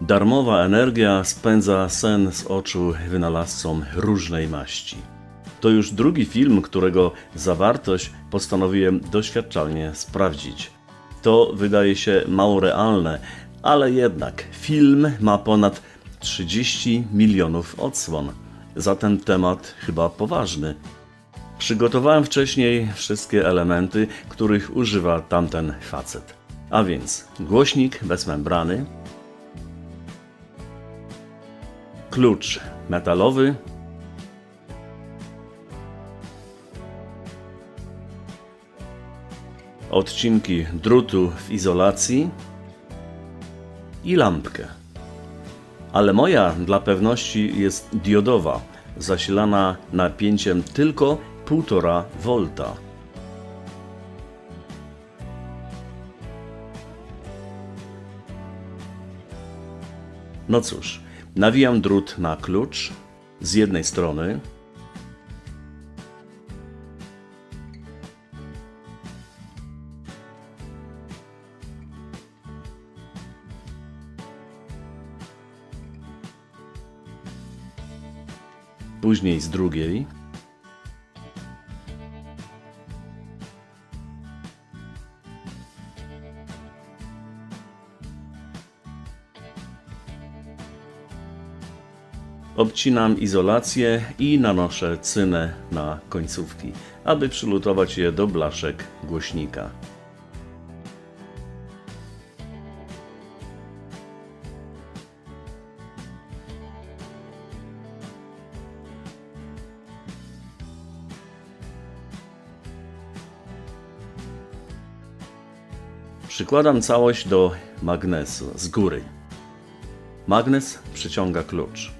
Darmowa energia spędza sen z oczu wynalazcom różnej maści. To już drugi film, którego zawartość postanowiłem doświadczalnie sprawdzić. To wydaje się mało realne, ale jednak film ma ponad 30 milionów odsłon. Zatem temat chyba poważny. Przygotowałem wcześniej wszystkie elementy, których używa tamten facet. A więc głośnik bez membrany, klucz metalowy, odcinki drutu w izolacji i lampkę. Ale moja dla pewności jest diodowa, zasilana napięciem tylko 1,5 V. No cóż, nawijam drut na klucz z jednej strony. Później z drugiej. Obcinam izolację i nanoszę cynę na końcówki, aby przylutować je do blaszek głośnika. Przykładam całość do magnesu z góry. Magnes przyciąga klucz.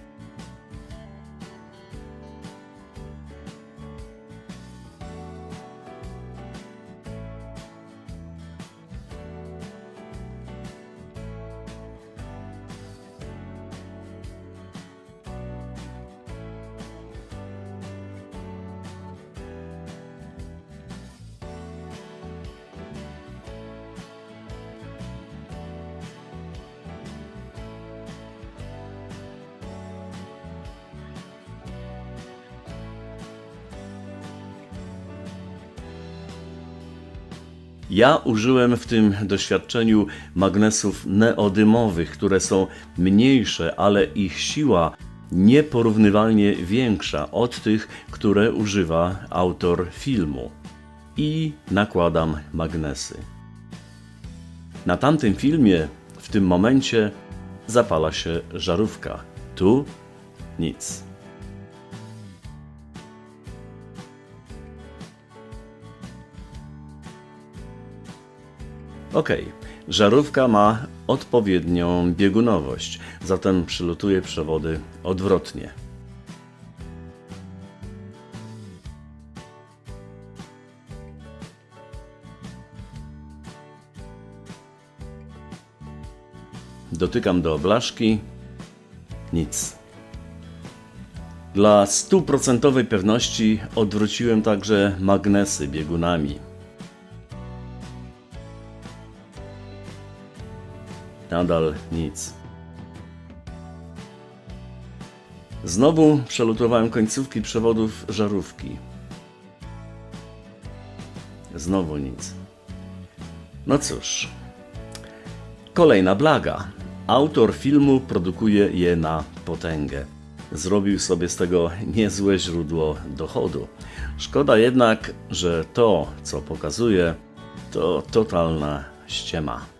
Ja użyłem w tym doświadczeniu magnesów neodymowych, które są mniejsze, ale ich siła nieporównywalnie większa od tych, które używa autor filmu. I nakładam magnesy. Na tamtym filmie, w tym momencie, zapala się żarówka. Tu nic. Ok, żarówka ma odpowiednią biegunowość, zatem przylutuje przewody odwrotnie. Dotykam do blaszki. Nic. Dla stuprocentowej pewności odwróciłem także magnesy biegunami. Nadal nic. Znowu przelutowałem końcówki przewodów żarówki. Znowu nic. No cóż. Kolejna blaga. Autor filmu produkuje je na potęgę. Zrobił sobie z tego niezłe źródło dochodu. Szkoda jednak, że to, co pokazuje, to totalna ściema.